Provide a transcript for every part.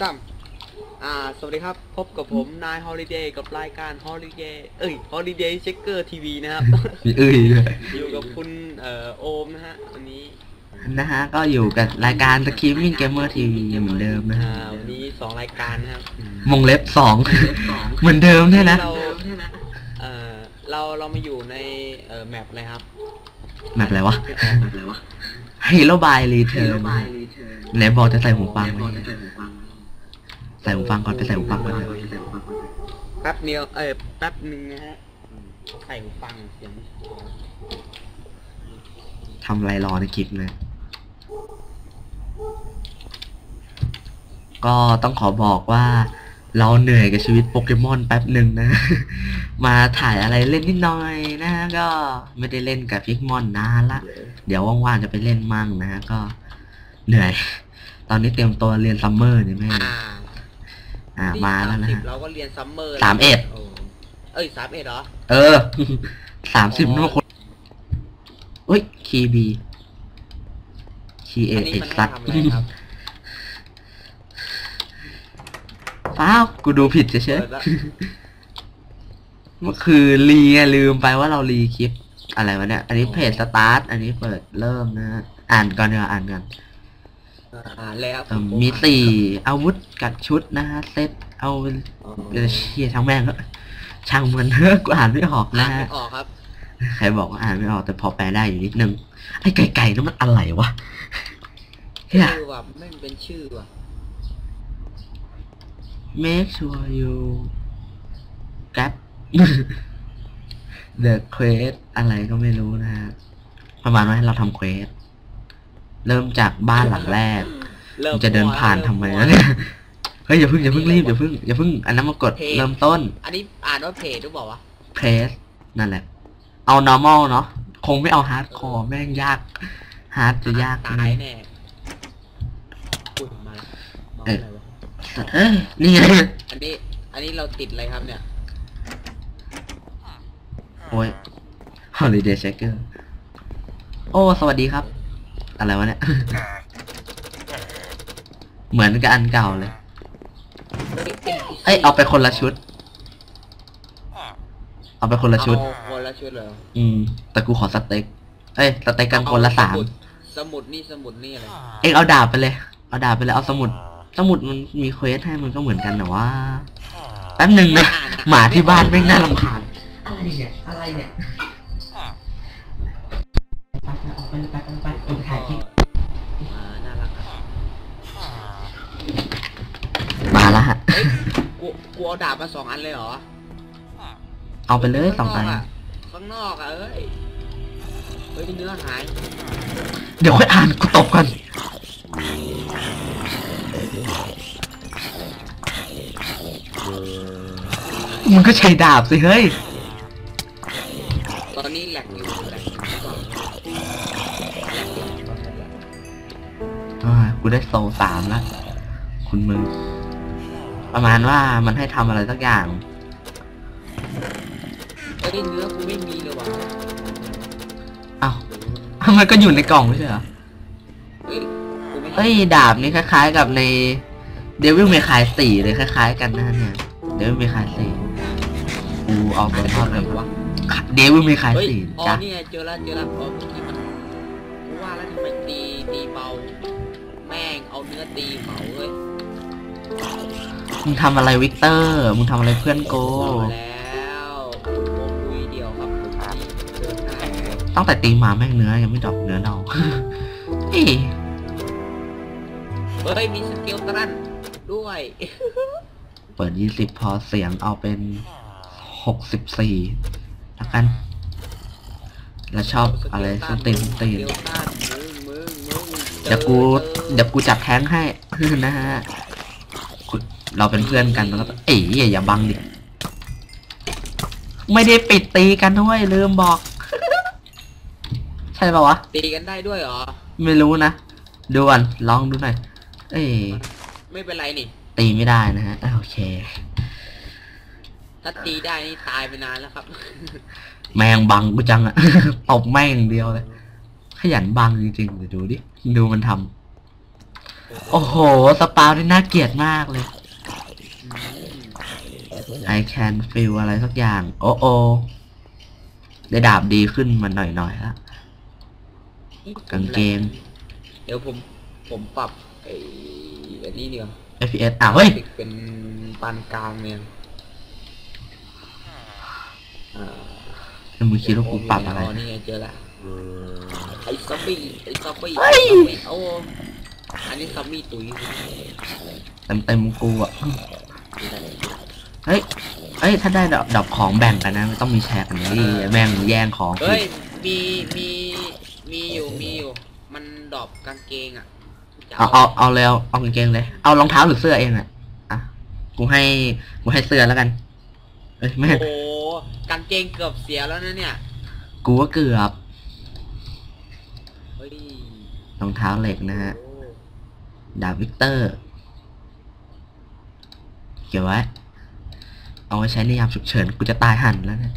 สามอ่า สวัสดีครับ พบกับผม นายฮอลิเดย์กับรายการฮอลิเดย์เอ้ยฮอลิเดย์เช็คเกอร์ทีวีนะครับ มีเอ้ยด้วยอยู่กับคุณเอ่อโอมนะฮะวันนี้นะฮะ ก็อยู่กับรายการ Streaming Gamer TV เหมือนเดิมนะอ่าฮะวันนี้สองรายการนะครับวงเล็บสอง เหมือนเดิมเนี่ยนะ เราเอ่อเราเรามาอยู่ในเอ่อแมปอะไรครับแบบอะไรวะ Hero by Return ไหนบอกจะใส่หูฟังไว้ ใส่หูฟังก่อนไปใส่หูฟังก่อนเถอะแป๊บเดียวเอ้ยแป๊บหนึ่งนะฮะใส่หูฟังเสียงทำอะไรรอในคลิปเลยก็ต้องขอบอกว่าเราเหนื่อยกับชีวิตโปเกมอนแป๊บหนึ่งนะ มาถ่ายอะไรเล่นนิดหน่อยนะฮะก็ไม่ได้เล่นกับพิกมอนนานละ เดี๋ยวว่างๆจะไปเล่นมั่งนะฮะก็เหนื่อย ตอนนี้เตรียมตัวเรียนซัมเมอร์นี่แม่ง อ่าอ่ามาแล้วนะที่ฮะ30เราก็เรียนซัมเมอร์สามเอ็ดโเอ้ยสามเอ็ดเหรอ เออ สามสิบนู่นคนอุ้ยคีบีคีเออันนี้เอ็กมันซัให้ดทำอะไรครับฟ้าวกูดูผิดเฉยเปิดละๆมันคือรีไงลืมไปว่าเรารีคลิป อะไรวะเนี่ย อันนี้เพจสตาร์ท อันนี้เปิดเริ่มนะฮะอ่านก่อนเดี๋ยวาอ่านก่อน อ่าแล้วเอิ่มมีสี่อาวุธกับชุดนะฮะเซตเอาอ๋อเออเชี่ยช่างแม่งก็ช่างมันเถอะกูอ่านไม่ออกอ่านะนฮะ ไม่ออกครับ ใครบอกว่าอ่านไม่ออกแต่พอแปลได้อยู่นิดนึง ไอ้ไก่ๆนั่นมันอะไรวะเฮีย ชื่อว่ะไม่เป็นชื่อว่ะ make sure you grab the quest อะไรก็ไม่รู้นะฮะประมาณว่าให้เราทำเควส เริ่มจากบ้านหลังแรกเริ่มจะเดินผ่านทำไมวะเนี่ยเฮ้ยอย่าเพิ่งอย่าเพิ่งรีบอย่าเพิ่งอย่าเพิ่งอันนั้นมากดเริ่มต้น อันนี้อ่านว่าเพจหรือเปล่าวะ press นั่นแหละ เอา normal เนาะคงไม่เอา hardcore แม่งยาก hard จะยากตายแน่อุ้ยมามาอะไรวะสัตว์เอ้ยนี่ไงอันนี้ อันนี้เราติดอะไรครับเนี่ยโอ้ย holiday checker โอ้ สวัสดีครับ อะไรวะเนี่ย เหมือนกับอันเก่าเลย เอ้ยเอาไปคนละชุด เอาไปคนละชุด เอาคนละชุดเลยอืม แต่กูขอสเต็ก เอ้ยสเต็กกันคนละสามสมุดนี่สมุดนี่อะไรเอ็งเอาดาบไปเลย เอาดาบไปเลย เอาสมุด สมุดมันมีเควสให้มันก็เหมือนกันแต่ว่า แป๊บหนึ่งนะ หมาที่บ้านไม่งน่ารำคาญ อะไรเนี่ย อะไรเนี่ย ไปไปไปไปไปไปถ่ายคลิป อ่าน่ารักครับ มาแล้วฮะ เฮ้ย กูกูเอาดาบมาสองอันเลยเหรอเอาไปเลยสองอันข้างนอกอะเอ้ยเฮ้ยเนื้อหาย เดี๋ยวค่อยอ่านกูตบก่อนมึงก็ใช้ดาบสิเฮ้ย ตอนนี้แหลกอยู่แหลกอยู่แหลกอยู่ตอนนี้แหลกอ่ากูได้โซลสามแล้วคุณมึง ประมาณว่ามันให้ทำอะไรสักอย่างเอ้ยเนื้อกูไม่มีเลยว่ะอ้าวมันก็อยู่ในกล่องไม่ใช่เหรอเฮ้ยกูไม่เอ้ยดาบนี่คล้าย ๆ กับในเดวิลเมคายสี่เลยคล้าย ๆ กันนะเนี่ยเดวิลเมคายสี่กูเอาตัวรอดไหนเลยวะเดวิลเมคายเฮ้ยสี่อ๋อจ้ะนี่ไงเจอแล้วเจอแล้วอ๋อเมื่อกี้มันกูว่าแล้วทำไมตีตีเบาแม่งเอาเนื้อตีเขาเว้ย มึงทำอะไรวิกเตอร์ มึงทำอะไรเพื่อนโกเอาแล้วโอ้คุยเดียวครับผมนี่เดินหน้าอย่างเดียวตั้งแต่ตีมาแม่งเนื้อยังไม่ดรอกเนื้อเน่าเอ้ยเฮ้ย มีสเกลตันด้วย เปิดยี่สิบพอเสียงเอาเป็นหกสิบสี่แล้วกัน แล้วชอบอะไรสตีนสตีนสเกลตันมึงมึงมึงเดี๋ยวกู เดี๋ยวกูจับแท้งให้ นะฮะกู เราเป็นเพื่อนกันแล้วก็เอ๋ยอย่าบังดิ ไม่ได้ปิดตีกันด้วยลืมบอก ใช่ป่าวะ ตีกันได้ด้วยเหรอ ไม่รู้นะ ดูก่อนลองดูหน่อย เอ้ยไม่เป็นไรนี่ ตีไม่ได้นะฮะอะโอเค ถ้าตีได้นี่ตายไปนานแล้วครับ แมงบังกูจังอะตบแม่งอย่างเดียวเลย ขยันบังจริงๆเดี๋ยวดูดิ ดูมันทโอ้โห สปาวที่น่าเกลียดมากเลย I can feel อะไรสักอย่าง โอ้โอได้ดาบดีขึ้นมาหน่อยๆแล้วกางเกง เดี๋ยวผมผมปรับไอ้อันนี้เดียว FPS อ้าวเฮ้ย เป็นปานกลางเนี่ยอ่าแล้วมึงคิดว่ากูปรับอะไรนี่ไงเจอละไอ้ซอมบี้ไอ้ซอมบี้เฮ้ไอ้ยซอมบี้โอ้อันนี้ซอมบี้ตุ๋ยเต็มเต็มๆกูอะ เฮ้ยเฮ้ย ถ้าได้ดอกดอกของแบ่งกันนะไม่ต้องมีแชร์กันนี่แม่งแย่งของกูเฮ้ย มีมีมีอยู่มีอยู่ มันดรอปกางเกงอะจะเอาเอาเอาเลยเอาเอากางเกงเลย เอารองเท้าหรือเสื้อเองอะอะกูให้กูให้เสื้อแล้วกันเอ้ยแม่งโอ้โหกางเกงเกือบเสียแล้วนะเนี่ย กูว่าเกือบเฮ้ยรองเท้าเหล็กนะฮะโอ้ดาบวิกเตอร์เก็บไว้ เอาไว้ใช้ในยามฉุกเฉินกูจะตายหันแล้วเนะ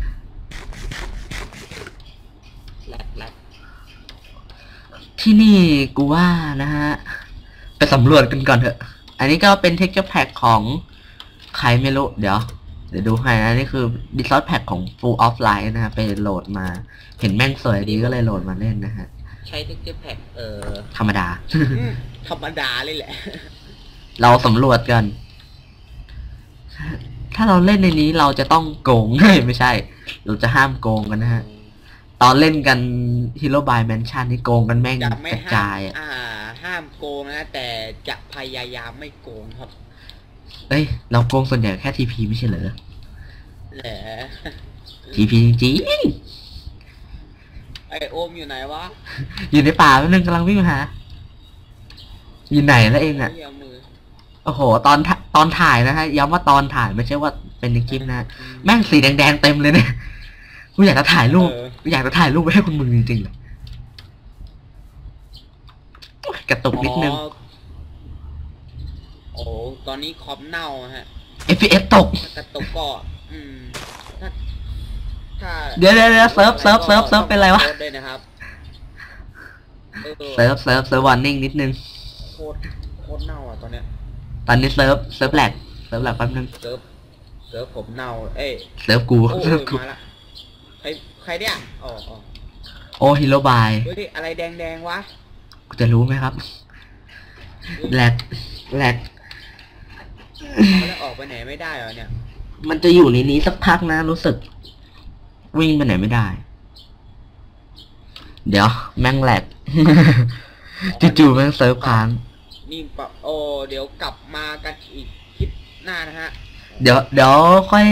แหลกแหลกที่นี่กูว่านะฮะ ไปสำรวจกันก่อนเถอะ อันนี้ก็เป็นเทคเจอร์แพ็กของใครไม่รู้ เดี๋ยว เดี๋ยวดูให้นะ นี่คือดิสซอ t แพ็กของ Full Offline นะฮะ ไปโหลดมา เห็นแม่งสวยดีก็เลยโหลดมาเล่นนะฮะ ใช้เทคเจอร์แพ็กเออธรรมดา ธรรมดาเลยแหละ เราสำรวจกัน ถ้าเราเล่นในนี้เราจะต้องโกง ไม่ใช่ เราจะห้ามโกงกันนะฮะ ตอนเล่นกัน Hero by Mansion นี่โกงกันแม่งจะไม่กระห้าจามยอะอ่า ห้ามโกงนะแต่จะพยายามไม่โกงครับเอ้ย เราโกงส่วนใหญ่แค่ TP ไม่ใช่เหรอแหละ TP จริงไอโอมอยู่ไหนวะๆอยู่ในป่าแป๊บนึงกำลังวิ่งมาหาอยู่ไหนแล้วเองอะเหี้ยมือ โอ้โห ตอนถ่า ตอนถ่ายนะฮะย้ำว่าตอนถ่ายไม่ใช่ว่าเป็นในคลิปนะแม่งสีแดงๆเต็มเลยเนี่ยกูอยากจะถ่ายรูปเออกูอยากจะถ่ายรูปไว้ให้คุณมึงจริงๆเลยกระตุกนิดนึงอ๋อโอ้ตอนนี้คอมเน่าฮะ FPS ตกถ้ากระตุกก็อืมถ้าถ้าเดี๋ยวเดี๋ยวเดี๋ยวเซิร์ฟเซิร์ฟเซิร์ฟเซิร์ฟเป็นไรวะโทษด้วยนะครับเออเซิร์ฟเซิร์ฟเซิร์ฟวอร์นิ่งนิดนึงโคตรโคตรเน่าอะ ตอนเนี้ยตอนนี้เซิร์ฟเซิร์ฟแหลกเซิร์ฟแหลกแป๊บนึงเซิร์ฟเซิร์ฟผมเน่าเอ้ยเซิร์ฟกูโอ้เซิร์ฟยกูมาละใครใครเนี่ยอ๋ออ๋อโอ้ฮีโร่บายเฮ้ยอะไรแดงแดงๆวะกูจะรู้ไหมครับแหลกแหลกเอาแล้วออกไปไหนไม่ได้เหรอเนี่ยมันจะอยู่ในนี้สักพักนะรู้สึก วิ่งไปไหนไม่ได้ เดี๋ยว แม่งแหลกจู่ๆแม่งเซิร์ฟค้าง นี่ปะโอ้เดี๋ยวกลับมากันอีกคลิปหน้านะฮะ เดี๋ยวเดี๋ยวค่อย